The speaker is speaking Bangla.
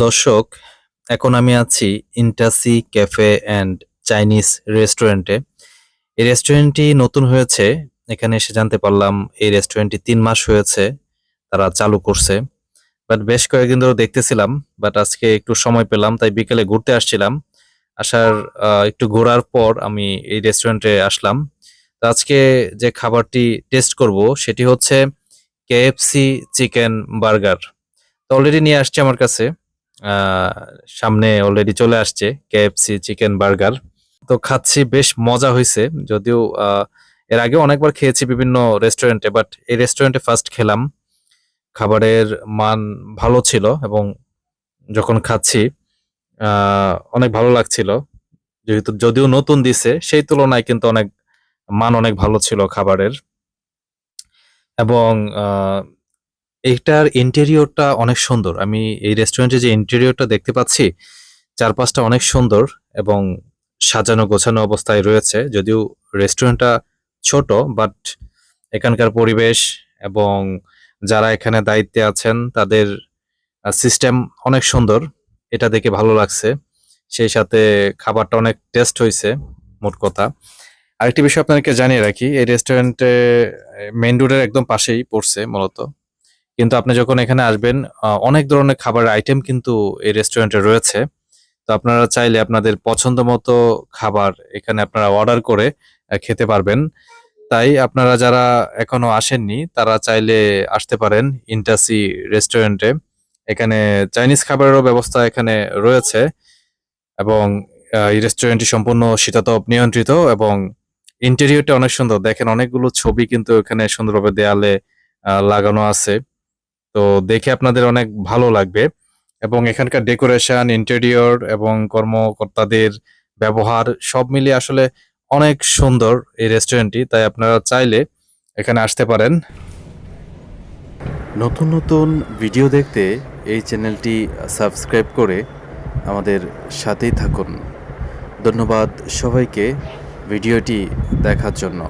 দর্শক, এখন আমি আছি ইন্টাসি ক্যাফে অ্যান্ড চাইনিজ রেস্টুরেন্টে এই রেস্টুরেন্টটি নতুন হয়েছে, এখানে এসে জানতে পারলাম এই রেস্টুরেন্টটি তিন মাস হয়েছে, তারা চালু করছে। বাট বেশ কয়েকদিন ধরে দেখতেছিলাম বাট আজকে একটু সময় পেলাম, তাই বিকেলে ঘুরতে আসছিলাম। আসার একটু ঘোরার পর আমি এই রেস্টুরেন্টে আসলাম। তো আজকে যে খাবারটি টেস্ট করব, সেটি হচ্ছে কেএফসি চিকেন বার্গার তো অলরেডি নিয়ে আসছে আমার কাছে। সামনে অলরেডি চলে আসছে কেএফসি চিকেন বার্গার তো খাচ্ছি, বেশ মজা হয়েছে যদিও এর আগে অনেকবার খেয়েছি বিভিন্ন রেস্টুরেন্টে বাট এই রেস্টুরেন্টে ফার্স্ট খেলাম। খাবারের মান ভালো ছিল এবং যখন খাচ্ছি অনেক ভালো লাগছিল। যেহেতু, যদিও নতুন দিছে, সেই তুলনায় কিন্তু অনেক, মান অনেক ভালো ছিল খাবারের। এবং আহ, এইটার ইন্টেরিয়রটা অনেক সুন্দর। আমি এই রেস্টুরেন্টে যে ইন্টেরিয়রটা দেখতে পাচ্ছি চারপাশটা অনেক সুন্দর এবং সাজানো গোছানো অবস্থায় রয়েছে। যদিও রেস্টুরেন্টটা ছোট বাট এখানকার পরিবেশ এবং যারা এখানে দায়িত্বে আছেন তাদের সিস্টেম অনেক সুন্দর। এটা দেখে ভালো লাগছে। সেই সাথে খাবারটা অনেক টেস্ট হয়েছে মোট কথা। আরেকটি বিষয় আপনাদেরকে জানিয়ে রাখি এই রেস্টুরেন্টে মেইন রোডের একদম পাশেই পড়ছে মূলত। কিন্তু আপনি যখন এখানে আসবেন অনেক ধরনের খাবারের আইটেম কিন্তু এই রেস্টুরেন্টে রয়েছে। তো আপনারা চাইলে আপনাদের পছন্দ মতো খাবার এখানে আপনারা অর্ডার করে খেতে পারবেন। তাই আপনারা যারা এখনও আসেননি, তারা চাইলে আসতে পারেন ইন্টাসি রেস্টুরেন্টে এখানে চাইনিজ খাবারেরও ব্যবস্থা এখানে রয়েছে এবং এই রেস্টুরেন্টটি সম্পূর্ণ শীতাতপ নিয়ন্ত্রিত এবং ইন্টেরিয়রটা অনেক সুন্দর। দেখেন অনেকগুলো ছবি কিন্তু এখানে সুন্দরভাবে দেয়ালে লাগানো আছে। তো দেখে আপনাদের অনেক ভালো লাগবে। এবং এখানকার ডেকোরেশন, ইন্টেরিয়র এবং কর্মকর্তাদের ব্যবহার সব মিলিয়ে আসলে অনেক সুন্দর এই রেস্টুরেন্টটি, তাই আপনারা চাইলে এখানে আসতে পারেন। নতুন নতুন ভিডিও দেখতে এই চ্যানেলটি সাবস্ক্রাইব করে আমাদের সাথেই থাকুন। ধন্যবাদ সবাইকে ভিডিওটি দেখার জন্য।